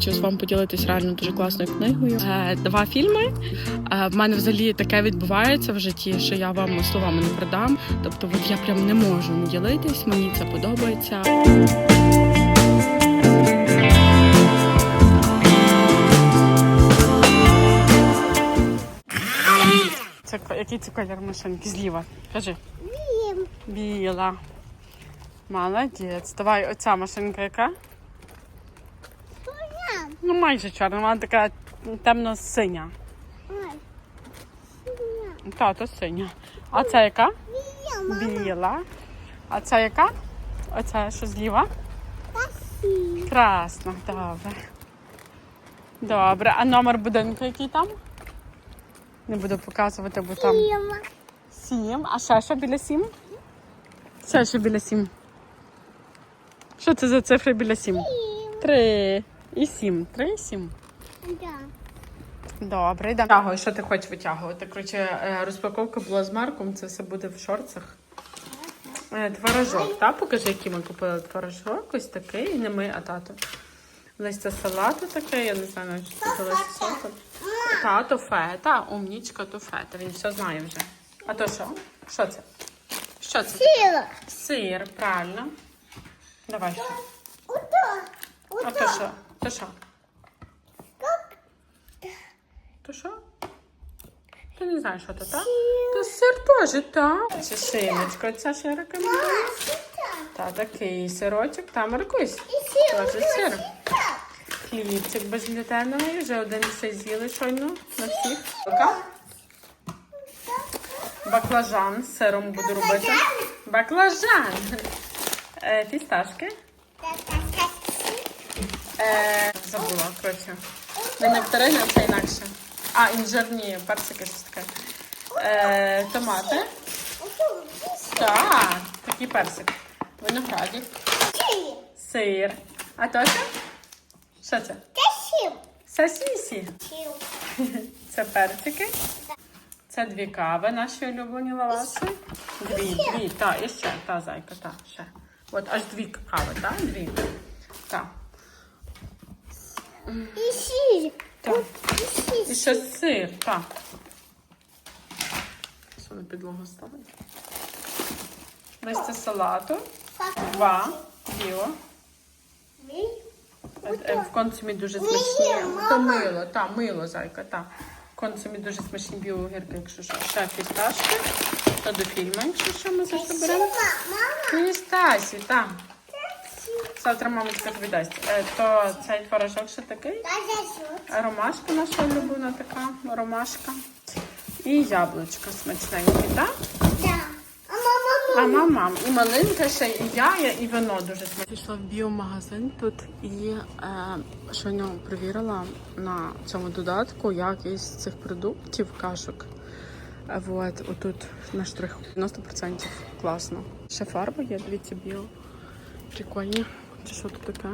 хочу з вами поділитись реально дуже класною книгою. Е, Два фільми. Е, В мене взагалі таке відбувається в житті, що я вам словами не продам. Тобто, от я прям не можу не ділитись. Мені це подобається. Це який це колір машинки зліва? Кажи. Біла. Молодець. Давай оця машинка яка? Ну, майже чорна, вона така темно-синя. Та, то синя. А це яка? Біла. А це яка? Оця що зліва? Красна, добре. Добре. А номер будинку який там? Не буду показувати, бо там сім. А ще що біля сім? Ще що біля сім. Що це за цифри біля сім? Три і сім. Три і сім. Добре, йдемо. Витягуй, що ти хочеш витягувати? Коротше, е, розпаковка була з Марком, це все буде в шорцах. Е, Творожок, так? Покажи, який ми купили творожок. Ось такий, не ми, а тато. Листя салату таке, я не знаю, навіть що це листя салату. Та, то фета, умнічка, то фета. Він все знає вже. А то що? Що це? Що це? Сир, Сир, правильно. Давай ще. А то що? То що? То що? Ти не знаєш, що то, так? То сир теж, так. Це шиночка, ця ще рекомендую. Та такий сирочок, там Маркусь. Теж сир. Хлібчик безглютеновий, вже один все з'їли щойно на всіх. Баклажан з сиром буду робити. Баклажан. Е, фісташки. Е, забула, коротше. Не нектарини, а це інакше. А, інжирні персики, щось таке. Е, томати. Так, такий персик. Виноградик. Сир. А то що? Що це? Сосісі. Це персики. Це дві кави, наші улюблені лаваші. Дві, дві, та, і ще, та зайка, та, ще. От аж дві кави, так? Дві. Так. Так. І ще сир, так. Що на підлогу ставить? Листя салату. Два. Біло. Е, е, В консумі дуже смачні. То мило, та, мило, зайка, та. В консумі дуже смачні білі огірки, якщо що. Ще фісташки. То до фільму, якщо що ми завжди беремо. Фістасі, так. Завтра мамочка тобі дасть. Е, То цей творожок ще такий. Ромашка наша улюблена така, ромашка. І яблучко смачненьке, так? А мама, і малинка ще, і яя, і вино дуже смачне. Пішла в біомагазин тут і е, щойно перевірила на цьому додатку якість цих продуктів, кашок. Е, Вот, отут на штрих 90% класно. Ще фарба є, дивіться, біо. Прикольні. Чи що тут таке?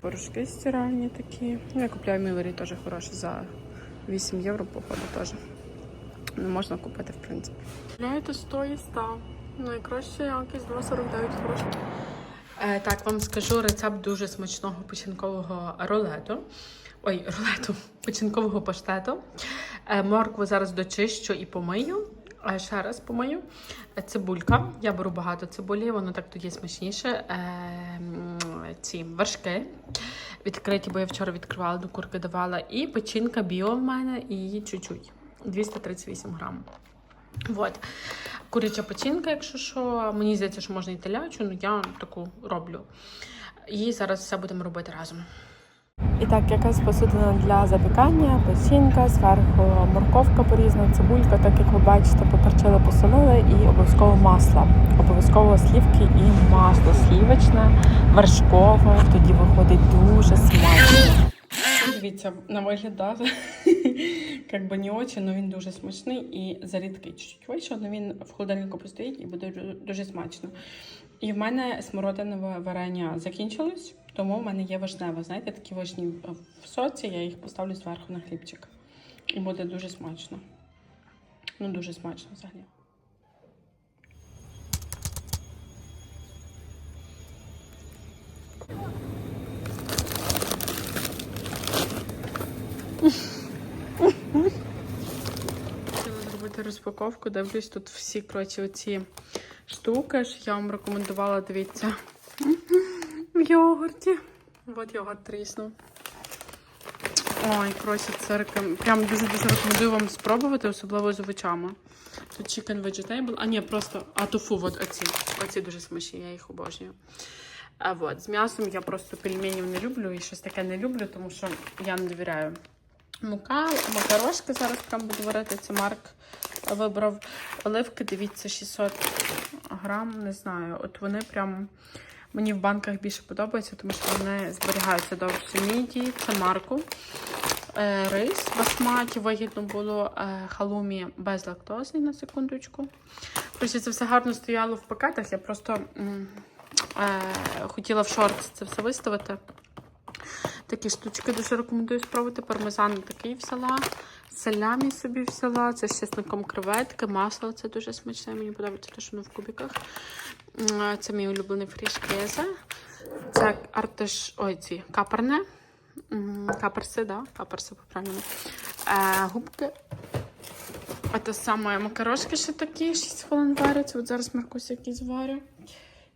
Порошки стиральні такі. Ну, я купляю Мілері теж хороші за 8 євро, походу теж. Не можна купити, в принципі. Купляєте 100 і 100. Найкраще якість 2,49 грошей. Е, так, вам скажу рецепт дуже смачного печінкового рулету. Ой, рулету, печінкового паштету. Е, моркву зараз дочищу і помию. Е, ще раз помию. Цибулька. Я беру багато цибулі, воно так тоді смачніше. Е, ці вершки відкриті, бо я вчора відкривала до курки давала. І печінка біо в мене, і її чуть-чуть. 238 грам. Вот. Куряча печінка, якщо що. Мені здається, що можна і телячу, але я таку роблю. І зараз все будемо робити разом. І так, якась посудина для запікання, печінка, зверху морковка порізана, цибулька, так як ви бачите, поперчили, посолили і обов'язково масло. Обов'язково слівки і масло слівочне, вершкове, тоді виходить дуже смачно. Дивіться, на вигляд, як би не очі, але він дуже смачний і зарідкий чуть-чуть вийшов, але він в холодильнику постоїть і буде дуже смачно. І в мене смородинове варення закінчилось, тому в мене є вишнева. Знаєте, такі вишні в соці, я їх поставлю зверху на хлібчик. І буде дуже смачно. Ну, дуже смачно взагалі. Хотіла зробити розпаковку, дивлюсь тут всі коротше, оці штуки. що Я вам рекомендувала, дивіться. Йогурті. От йогурт тріснув. Ой, коротше, це реком... прям дуже-дуже рекомендую вам спробувати, особливо з овочами. Тут chicken vegetable, а ні, просто а тофу, оці. Оці дуже смачні, я їх обожнюю. А от, з м'ясом я просто пельменів не люблю і щось таке не люблю, тому що я не довіряю. Мука, макарошки зараз прям буду варити. Це Марк вибрав оливки, дивіться, 600 грам, не знаю. От вони прям мені в банках більше подобаються, тому що вони зберігаються довше. Міді, це Марку. Е, рис басматі вигідно було е, халумі безлактозний на секундочку. Коротше, це все гарно стояло в пакетах. Я просто е, хотіла в шорт це все виставити. Такі штучки дуже рекомендую спробувати. Пармезан такий взяла. Салямі собі взяла. Це з чесником креветки, масло це дуже смачне. Мені подобається те, що воно в кубиках. Це мій улюблений фрішкезе. Це артиш... Ой, ці каперне. Каперси, да? Каперси по-правильному. Е, губки. А те саме макарошки ще такі, 6 хвилин варяться. От зараз Маркусь якийсь варю.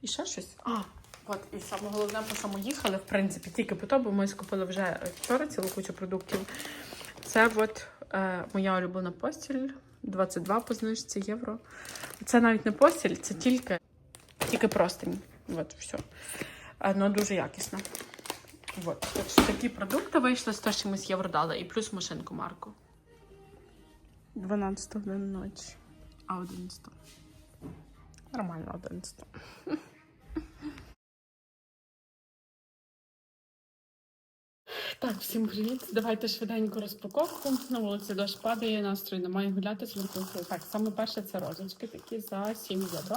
І ще щось. А, от, і саме головне, по чому їхали, в принципі, тільки по то, бо ми скупили вже вчора цілу кучу продуктів. Це от е, моя улюблена постіль. 22 по знижці євро. Це навіть не постіль, це тільки, тільки простині. От, все. Е, Ну, дуже якісно. От. Що такі продукти вийшли 100 з чимось євро дали. І плюс машинку Марку. 12 годин ночі. А 11. Нормально 11. Так, всім привіт. Давайте швиденько розпаковку. На вулиці дощ падає, настрій немає гуляти з Маркусею. Так, саме перше це розочки такі за 7 євро.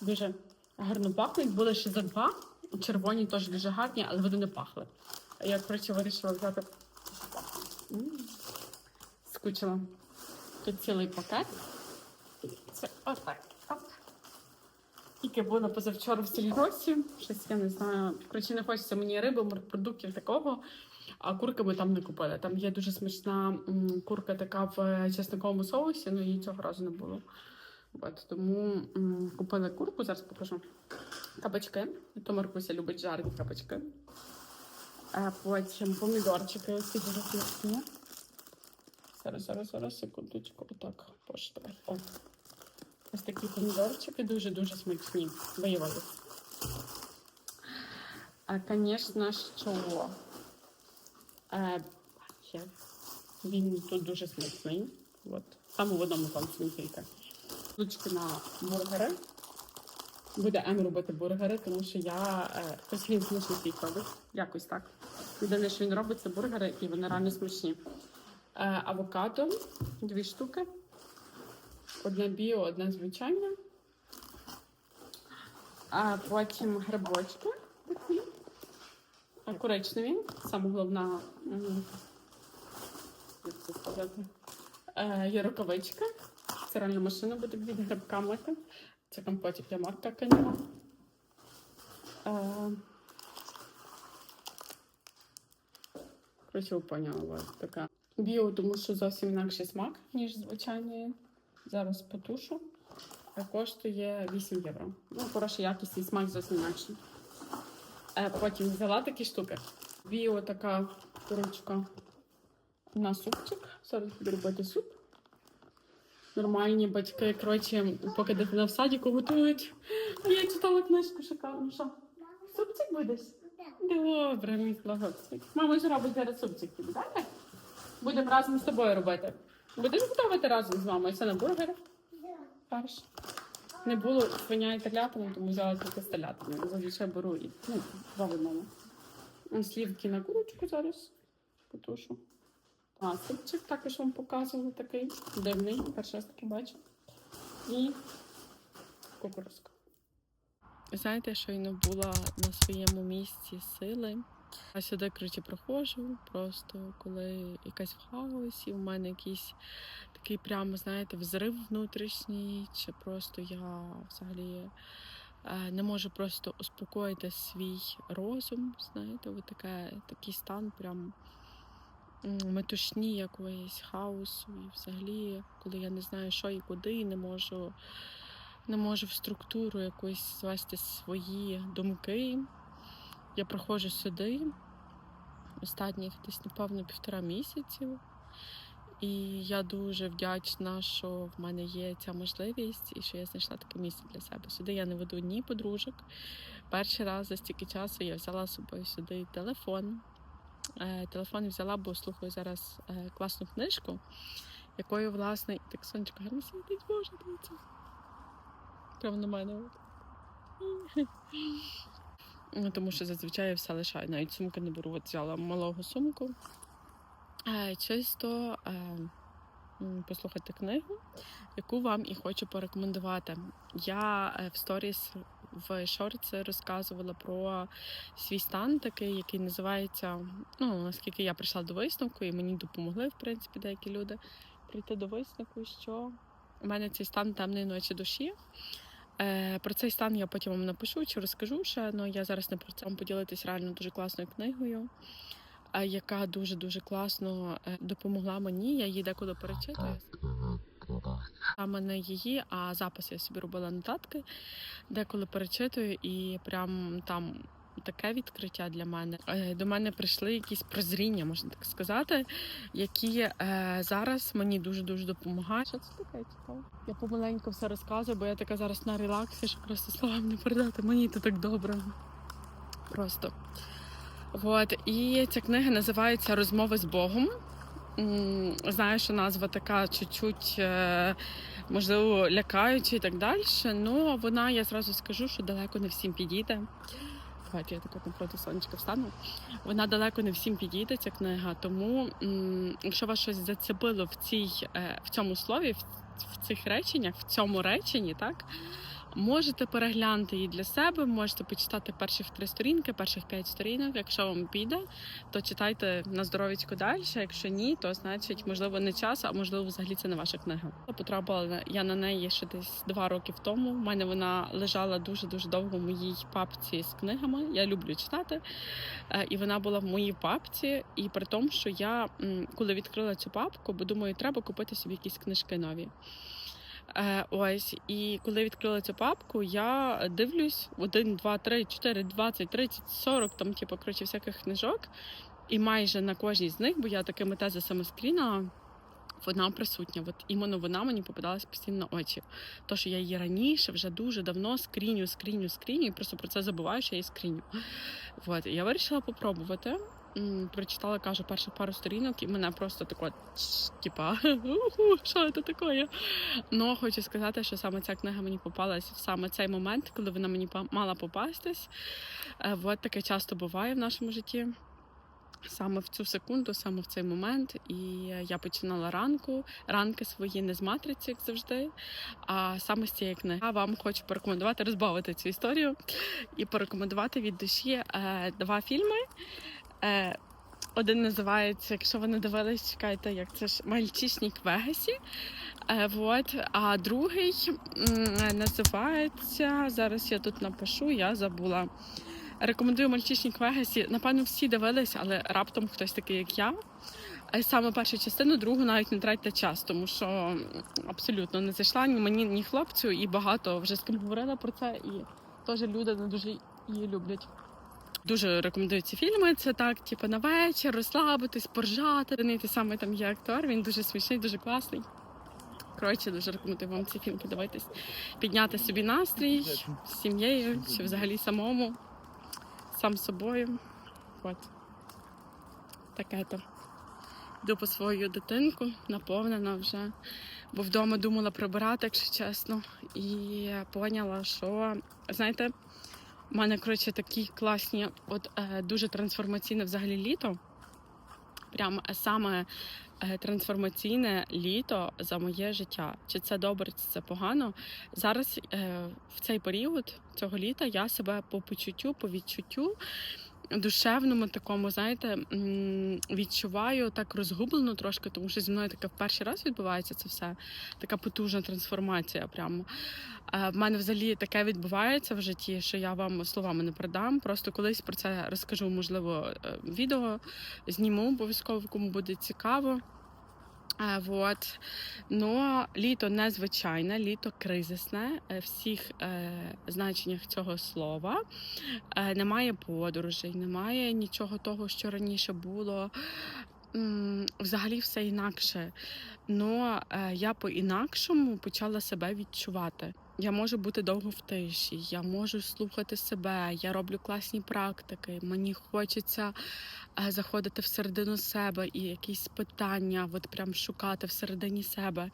Дуже гарно пахнуть. Були ще за 2. Червоні теж дуже гарні, але вони не пахли. Я, коротше, вирішила взяти. Скучила. Тут цілий пакет. Це отак. Оп. Тільки було позавчора в сільгосі. Щось я не знаю. Коротше, не хочеться мені риби, морепродуктів такого. А курки ми там не купили. Там є дуже смачна курка така в чесниковому соусі, але її цього разу не було. От, тому купили курку, зараз покажу. Кабачки. То Маркуся любить жарені кабачки. А потім помідорчики, ці дуже смачні. Зараз, зараз, зараз, секундочку. Отак. Давай. О. Ось такі помідорчики дуже-дуже смачні. Виявили. А, звісно, що е, ще. він тут дуже смачний. От. Саме в одному конці тільки. Ручки на бургери. Буде Ем робити бургери, тому що я е, хтось він смачний свій робить. Якось так. Єдине, що він робить, це бургери, і вони реально смачні. Е, авокадо, дві штуки. Одне біо, одне звичайне. А потім грибочки такі. Коричневі. Саме головна, як це сказати, е, є рукавичка. Стиральна машина буде від грибка мити. Це компотик для Марка каніла. Е, Коротше, поняла, така. Біо, тому що зовсім інакший смак, ніж звичайний. Зараз потушу. А коштує 8 євро. Ну, хороша якість і смак зовсім інакший. Е, потім взяла такі штуки. Біо така курочка на супчик. Зараз буду робити суп. Нормальні батьки, коротше, поки дитина в садіку готують. А я читала книжку шикарну. Що? Супчик будеш? Добре, мій хлопчик. Мама ж робить зараз супчик так? Будемо разом з тобою робити. Будеш готувати разом з мамою? Це на бургери? Фарш. Не було свиня і телятини, тому взяла тільки з телятини. Зазвичай беру і ну, два в. Слівки на курочку зараз потушу. А, супчик також вам показували такий дивний, перший раз таки бачу. І кукурузка. Знаєте, щойно була на своєму місці сили. А сюди, коротше, проходжу, просто коли якась в хаосі, у мене якийсь такий прямо, знаєте, взрив внутрішній, чи просто я взагалі е, не можу просто успокоїти свій розум, знаєте, от таке, такий стан прям метушні якоїсь хаосу, і взагалі, коли я не знаю, що і куди, і не можу, не можу в структуру якусь звести свої думки. Я приходжу сюди останніх десь, напевно, півтора місяців. І я дуже вдячна, що в мене є ця можливість і що я знайшла таке місце для себе. Сюди я не веду ні подружок. Перший раз за стільки часу я взяла з собою сюди телефон. Е, Телефон взяла, бо слухаю зараз е, класну книжку, якою, власне, так сонечко гарно світить, боже, дивіться. Прямо на мене. Тому що зазвичай я все лишаю. Навіть сумки не беру. От взяла малого сумку. Е, Чисто е, послухати книгу, яку вам і хочу порекомендувати. Я е, в сторіс в шорці розказувала про свій стан такий, який називається. Ну, наскільки я прийшла до висновку, і мені допомогли, в принципі, деякі люди прийти до висновку, що у мене цей стан темної ночі душі. Про цей стан я потім вам напишу чи розкажу ще, але я зараз не про це вам поділитись реально дуже класною книгою, яка дуже-дуже класно е, допомогла мені. Я її деколи перечитую. Саме не її, а запис я собі робила нотатки, деколи перечитую, і прям там таке відкриття для мене. Е, До мене прийшли якісь прозріння, можна так сказати, які е, зараз мені дуже дуже допомагають. Що це таке цікаво? Я помаленьку все розказую, бо я така зараз на релаксі, що просто словам не передати. Мені це так добре. Просто. От. І ця книга називається Розмови з Богом. Знаю, що назва така чуть-чуть, е, можливо, лякаюча і так далі. Ну, вона, я зразу скажу, що далеко не всім підійде. Давайте я тако напроти сонечка встану. Вона далеко не всім підійде, ця книга. Тому, якщо вас щось зацепило в, цій, е, в цьому слові, в цих реченнях, в цьому реченні, так? Можете переглянути її для себе, можете почитати перших три сторінки, перших п'ять сторінок. Якщо вам піде, то читайте на здоров'ячку далі. Якщо ні, то значить, можливо, не час, а можливо, взагалі це не ваша книга. Потрапила я на неї ще десь два роки тому. У мене вона лежала дуже дуже довго в моїй папці з книгами. Я люблю читати, Е, і вона була в моїй папці. І при тому, що я коли відкрила цю папку, бо думаю, треба купити собі якісь книжки нові. Е, ось, і коли відкрила цю папку, я дивлюсь 1, 2, 3, 4, 20, 30, 40, там, типу, коротше, всяких книжок. І майже на кожній з них, бо я такими тезисами скрінила, вона присутня. От іменно вона мені попадалась постійно на очі. То, що я її раніше вже дуже давно скріню, скріню, скріню, і просто про це забуваю, що я її скріню. От, я вирішила попробувати. Прочитала, кажу, першу пару сторінок, і мене просто тако, типа, що це таке? Ну, хочу сказати, що саме ця книга мені попалась в саме цей момент, коли вона мені мала попастись. Е, От таке часто буває в нашому житті. Саме в цю секунду, саме в цей момент, і я починала ранку, ранки свої не з матриці, як завжди, а саме з цієї книги. Я вам хочу порекомендувати розбавити цю історію і порекомендувати від душі е, два фільми. Е, один називається, якщо ви не дивились, чекайте, як це ж Мальчишник в Вегасі. Е, вот. А другий м, називається. Зараз я тут напишу, я забула. Рекомендую Мальчишник Вегасі. Напевно, всі дивились, але раптом хтось такий, як я. Е, Саме першу частину, другу навіть не тратьте час, тому що абсолютно не зайшла ні мені, ні хлопцю, і багато вже з ким говорила про це, і теж люди не дуже її люблять. Дуже рекомендую ці фільми. Це так, типу, на вечір, розслабитись, поржати. Той самий там є актор, він дуже смішний, дуже класний. Коротше, дуже рекомендую вам ці фільм подивитись, підняти собі настрій з сім'єю чи взагалі самому, сам собою. От. Таке то. Йду по свою дитинку, наповнена вже. Бо вдома думала прибирати, якщо чесно. І поняла, що, знаєте, мене, коротше, такі класні, от е, дуже трансформаційне взагалі літо. Прям е, саме е, трансформаційне літо за моє життя. Чи це добре, чи це погано. Зараз е, в цей період цього літа я себе по почуттю, по відчуттю душевному такому, знаєте, відчуваю так розгублено трошки, тому що зі мною таке в перший раз відбувається це все. Така потужна трансформація. Прямо Е, в мене взагалі таке відбувається в житті, що я вам словами не передам. Просто колись про це розкажу, можливо, е, відео зніму обов'язково, кому буде цікаво. Е, Вот. Но літо незвичайне, літо кризисне е, в всіх е, значеннях цього слова. Е, немає подорожей, немає нічого того, що раніше було. Взагалі все інакше. Ну е, я по-інакшому почала себе відчувати. Я можу бути довго в тиші, я можу слухати себе, я роблю класні практики. Мені хочеться е, заходити всередину себе і якісь питання, от прям шукати всередині себе.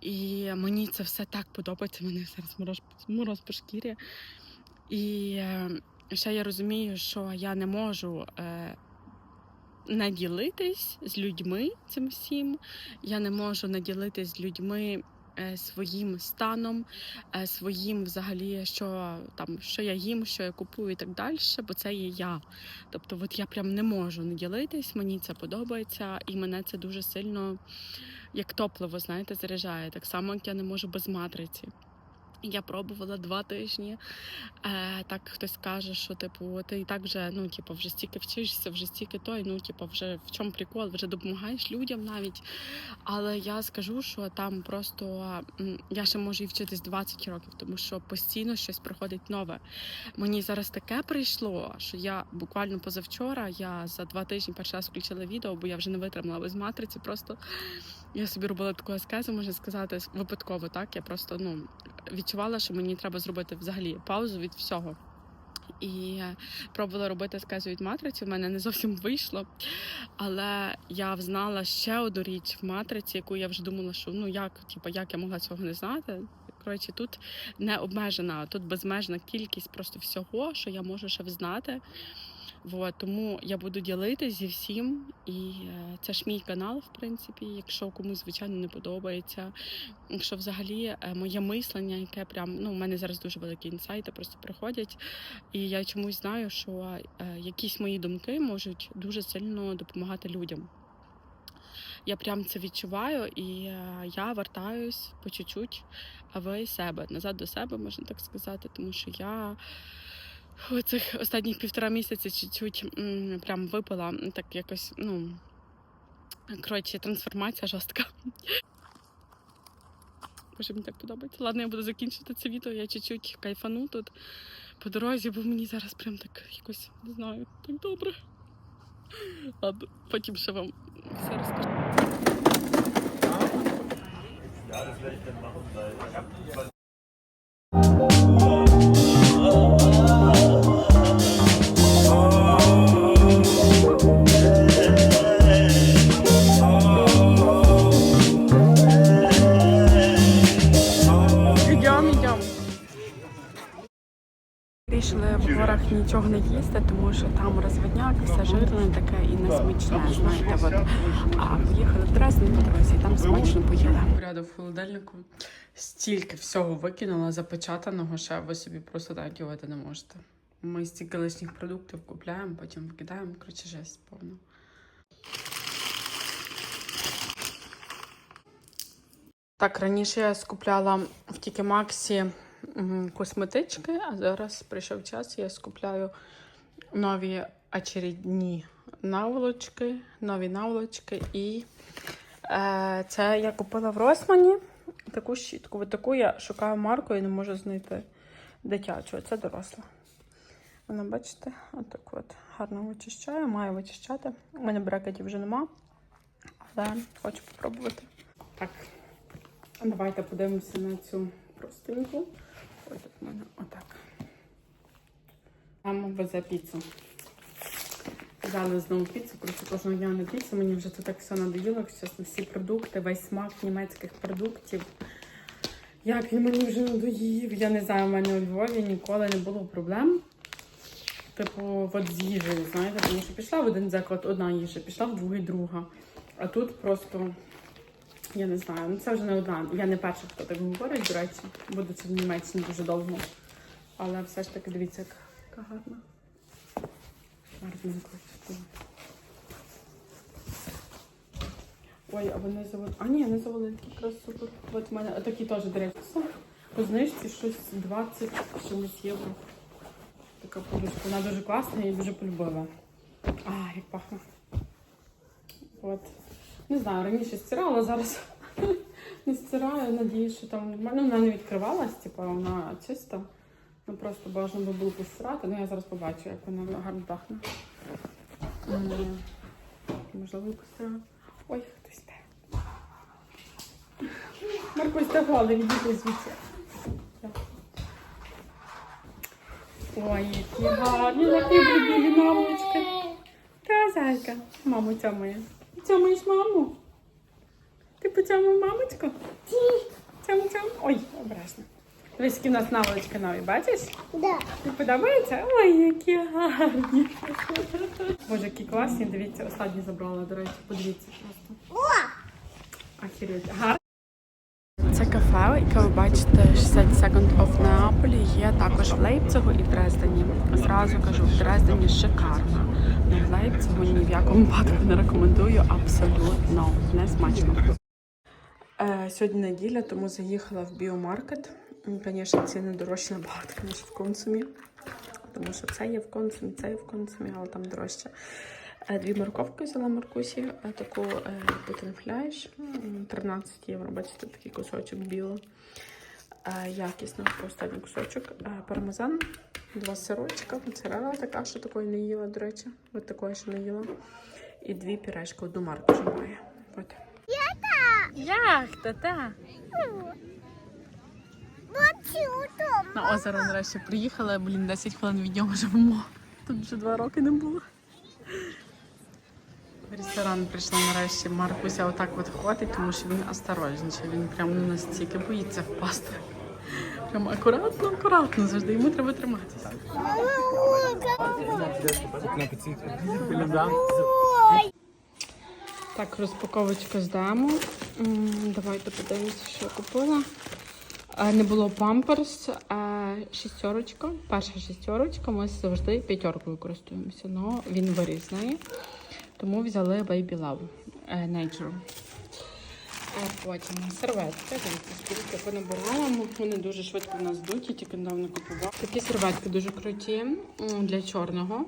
І мені це все так подобається. Мене зараз мороз, мороз по шкірі. І е, ще я розумію, що я не можу. Е, не ділитись з людьми цим всім. Я не можу наділитись з людьми своїм станом, е, своїм взагалі, що там що я їм, що я купую і так далі, бо це є я. Тобто, от я прям не можу не ділитись, мені це подобається, і мене це дуже сильно як топливо, знаєте, заряджає. Так само, як я не можу без матриці. Я пробувала два тижні. Е, так хтось каже, що типу, ти і так вже ну, типу, вже стільки вчишся, вже стільки той, ну типу, вже в чому прикол, вже допомагаєш людям навіть. Але я скажу, що там просто я ще можу і вчитись 20 років, тому що постійно щось приходить нове. Мені зараз таке прийшло, що я буквально позавчора, я за два тижні перший раз включила відео, бо я вже не витримала без матриці. Просто я собі робила таку аскезу, можна сказати, випадково. Так я просто ну відчувала, що мені треба зробити взагалі паузу від всього. І пробувала робити аскезу від матриці. У мене не зовсім вийшло. Але я взнала ще одну річ в матриці, яку я вже думала, що ну як, типу, як я могла цього не знати. Коротше, тут не обмежена, тут безмежна кількість просто всього, що я можу ще взнати. Вот, тому я буду ділитися зі всім, і е, це ж мій канал, в принципі, якщо комусь звичайно не подобається. Якщо взагалі е, моє мислення, яке прям ну, у мене зараз дуже великі інсайти просто приходять, і я чомусь знаю, що е, якісь мої думки можуть дуже сильно допомагати людям. Я прям це відчуваю, і я вертаюсь по чуть-чуть в себе, назад до себе, можна так сказати, тому що я цих останніх півтора місяці чуть-чуть прям випила так якось, ну. Коротше, трансформація жорстка. Боже, мені так подобається. Ладно, я буду закінчити це відео. Я чуть-чуть кайфану тут по дорозі, бо мені зараз прям так якось не знаю, так добре. Ладно, потім ще вам все розкажу. Йдемо, Вирішили в горах нічого не їсти, тому що там розводняк, все жирне таке і несмачне, знаєте. От. А поїхали в Дрезден по дорозі, там смачно поїли. Порядок в холодильнику. Стільки всього викинула запечатаного, що ви собі просто так ділити не можете. Ми стільки лишніх продуктів купляємо, потім викидаємо. Коротше, жесть повна. Так, раніше я скупляла в Тікі Максі м, косметички, а зараз прийшов час, я скупляю нові очередні наволочки, нові наволочки. І е, це я купила в Росмані таку щітку. Таку я шукаю марку і не можу знайти дитячу. Це доросла. Вона, бачите, отак от гарно вичищає, має вичищати. У мене брекетів вже нема, але хочу спробувати. Так, Давайте подивимося на цю простинку. Ось тут в мене отак. Мама везе піцу. Взяли знову піцу, коротше, кожного дня на піцу. Мені вже це так все надоїло, чесно, всі продукти, весь смак німецьких продуктів. Як він мені вже надоїв. Я не знаю, у мене у Львові ніколи не було проблем. Типу, от з їжею, знаєте, тому що пішла в один заклад одна їжа, пішла в другий друга. А тут просто я не знаю, ну це вже не одна. Я не перша, хто так говорить, до речі, буде це в Німеччині дуже довго. Але все ж таки дивіться, як- яка гарна. Гарненько. Ой, а вони завели. А ні, не завели, якраз супер. От в мене такі теж дирекція. По знижці щось 20 чимось євро. Така подушка. Вона дуже класна і дуже полюбила. А, як пахне. От. Не знаю, раніше стирала, зараз не стираю. Надіюсь, що там нормально. Ну, вона не відкривалась, типу, вона чиста. Ну просто бажано би було постирати. Ну я зараз побачу, як вона гарно пахне. Можливо, і постираю. Ой, хтось йде. Маркусь, голий, відійди звідси. Ой, які гарні, які любі мамочки. Та, зайка. Маму цьомає. Цьомаєш маму? Ти поцьомав мамочку? Цьому цьому. Ой, обережно. Дивись, які у нас наволочки нові, бачиш? Да. Тобі подобається? Ой, які гарні. Боже, які класні. Дивіться, останні забрала, до речі, подивіться просто. Ахірють. Гарно. Це кафе, яке ви бачите 60 Second of Неаполі, є також в Лейпцигу і в Дрездені. Зразу кажу, в Дрездені шикарно. В Лейпцигу ні в якому випадку не рекомендую, абсолютно не смачно. Е, сьогодні неділя, тому заїхала в біомаркет. Звісно, ціни дорожчі набагато, ніж в консумі. Тому що це є в консумі, це є в консумі, але там дорожче. Е, Дві морковки взяла Маркусі, е, таку потенфляєш 13 євро. Бачите, такий кусочок біло. Якісно, останній кусочок. Пармезан, два сирочка, моцарелла така, що такої не їла, до речі. От такої ще не їла. І дві пюрешки, одну марку вже має. От. Яхта, та. На озеро нарешті приїхали, блін, 10 хвилин від нього живемо. Тут вже два роки не було. В ресторан прийшла нарешті. Маркуся отак от ходить, тому що він осторожничає. Він прям настільки боїться впасти. Прям акуратно, акуратно завжди. Йому треба триматися. Так, розпаковочка з демо. М, Давайте подивимося, що я купила. Е, Не було памперс, а шістерочка. Перша шістерочка. Ми завжди п'ятеркою користуємося, але він неї. Тому взяли Baby Love е, Nature. А потім серветки. Скільки понабираємо. Вони дуже швидко в нас здуті, тільки недавно купувала. Такі серветки дуже круті для чорного.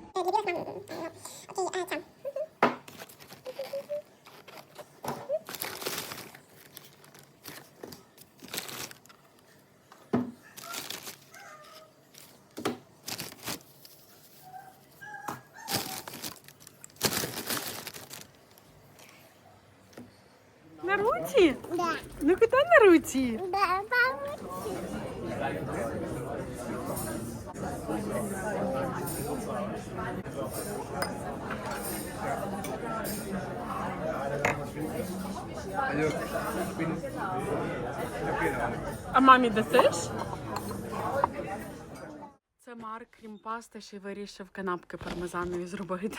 На руці? Да. Ну куди на руці? Да. А мамі дасиш? Це Марк, крім пасти, ще й вирішив канапки пармезанові зробити.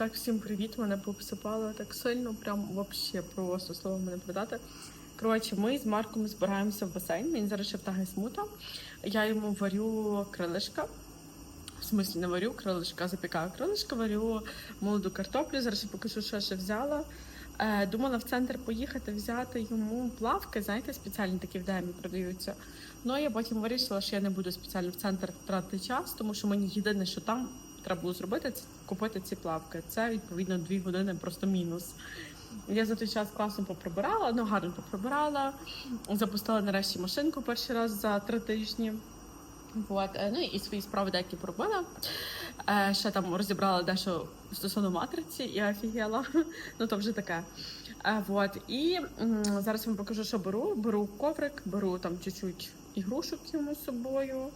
Так, всім привіт, мене пообсипало так сильно, прям вообще просто слово мене продати. Коротше, ми з Марком збираємося в басейн. Він зараз ще в Тагесмута. Я йому варю крилишка. В смислі не варю крилишка, запікаю крилишка, варю молоду картоплю. Зараз я покажу, що я ще взяла. Е, думала в центр поїхати взяти йому плавки, знаєте, спеціальні такі в демі продаються. Ну я потім вирішила, що я не буду спеціально в центр тратити час, тому що мені єдине, що там треба було зробити, це купити ці плавки. Це відповідно дві години просто мінус. Я за той час класно поприбирала, ну гарно поприбирала. Запустила нарешті машинку перший раз за три тижні. Вот. е, Ну і свої справи деякі пробила. Е, ще там розібрала дещо стосовно матриці і офігела. Ну то вже таке. Е, вот. І зараз вам покажу, що беру. Беру коврик, беру там чуть-чуть ігрушок йому з собою.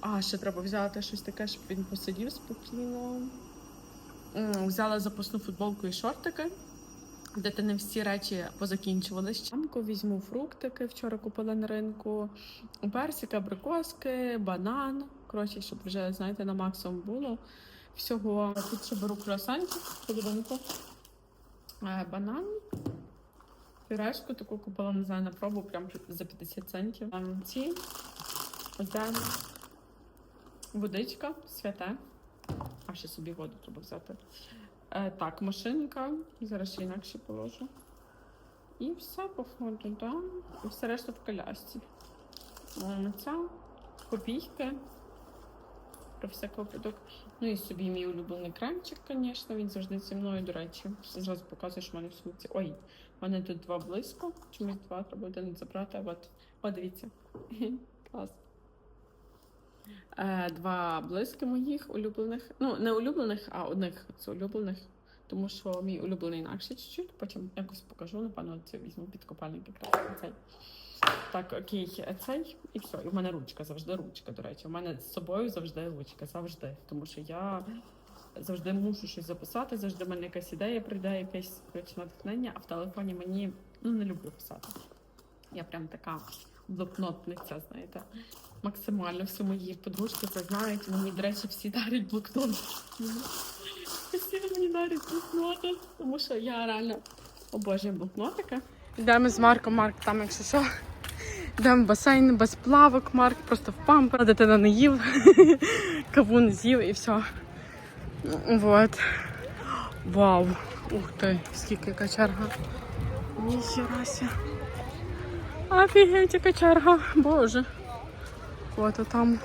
А ще треба взяти щось таке, щоб він посидів спокійно. Взяла запасну футболку і шортики. Де ти не всі речі позакінчувалися. Ямку візьму фруктики. Вчора купила на ринку. Персики, абрикоски, банан. Коротше, щоб вже, знаєте, на максимум було всього. Тут ще беру круасанки, подивинку. Е, Банан. Пюрешку таку купила, не знаю, на пробу, прям за 50 центів. Там ці. Водичка, святе. А ще собі воду треба взяти. Е, так, машинка. Зараз ще інакше положу. І все по фонду, да? І все решта в колясці. Ця копійки. Про всякий випадок. Ну і собі мій улюблений кремчик, звісно, він завжди зі мною, до речі. Зразу показую, що в мене в сумці. Ой, в мене тут два близько. Чомусь два треба один забрати. От, от дивіться. Клас. Е, два блиски моїх улюблених. Ну, не улюблених, а одних з улюблених. Тому що мій улюблений інакше чуть-чуть, потім якось покажу, напевно, це візьму під копальник якраз цей. Так, окей, цей і все. І в мене ручка, завжди ручка, до речі. У мене з собою завжди ручка, завжди. Тому що я завжди мушу щось записати, завжди в мене якась ідея прийде, якесь натхнення, а в телефоні мені ну, не люблю писати. Я прям така блокнотниця, знаєте. Максимально всі мої подружки це знають. Мені, до речі, всі дарять блокнот. Всі мені дарять блокноти, тому що я реально обожнюю блокнотики. Йдемо з Марком, Марк там, якщо що. Йдемо в басейн без плавок, Марк просто в пампер. Дитина не їв, кавун з'їв і все. Вот. Вау. Ух ти, скільки яка черга. Ніхерася. Офігеть, яка черга. Боже. Вот а там.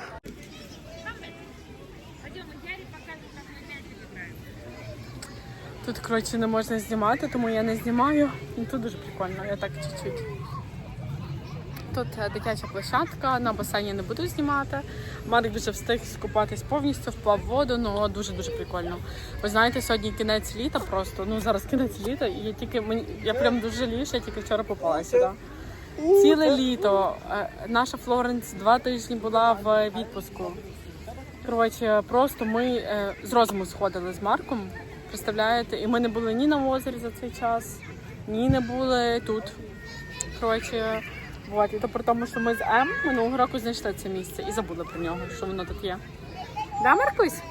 Тут, коротше, не можна знімати, тому я не знімаю. І тут дуже прикольно, я так чуть-чуть. Тут е, дитяча площадка, на басейні не буду знімати. Марк вже встиг скупатись повністю, впав в воду, ну дуже-дуже прикольно. Ви знаєте, сьогодні кінець літа просто, ну зараз кінець літа, і я тільки мені я прям дуже жалію, що я тільки вчора попала сюди. Ціле літо. Е, Наша Флоренс два тижні була в відпуску. Коротше, просто ми е, з розуму сходили з Марком. Представляєте, і ми не були ні на озері за цей час, ні не були тут. Коротше, от. І то при тому, що ми з М минулого року знайшли це місце і забули про нього, що воно тут є. Да, Маркусь?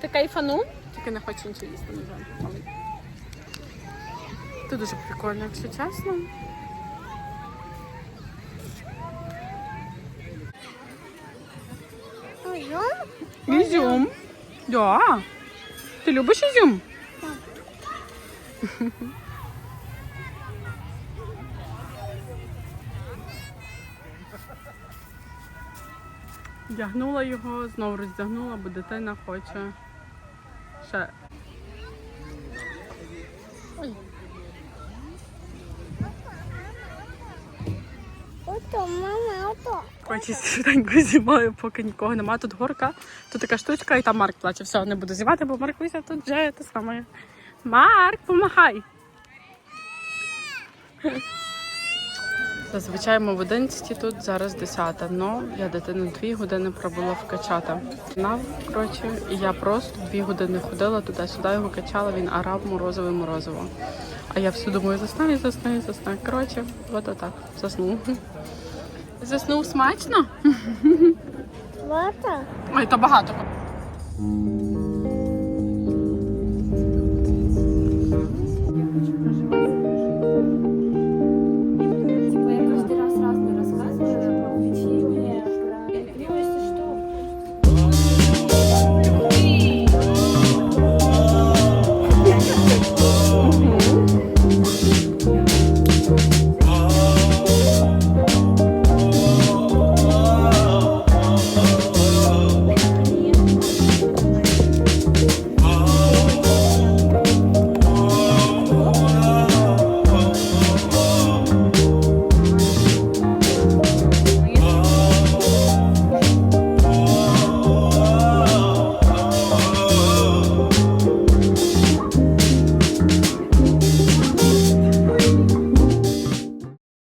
Ти кайфанув? Тільки не хоче нічого їсти, не знаю. Це дуже прикольно, якщо чесно. Ізюм? Да. Ти любиш ізюм? Вдягнула його, знову роздягнула, бо дитина хоче ще. Ой. Ото, мама, Коротше, швиденько знімаю, поки нікого нема. Тут горка, тут така штучка, і там Марк плаче. Все, не буду знімати, бо Маркуся тут вже те саме. Марк, помагай! Зазвичай ми в 11 тут, зараз 10. Ну, я дитину 2 години пробула вкачати. Нам, коротше, і я просто 2 години ходила туди-сюди, його качала, він араб морозове морозиво. А я всю думаю, заснаю, заснаю, заснаю. Коротше, от отак, заснув. Заснув смачно? Ото. Ой, то багато.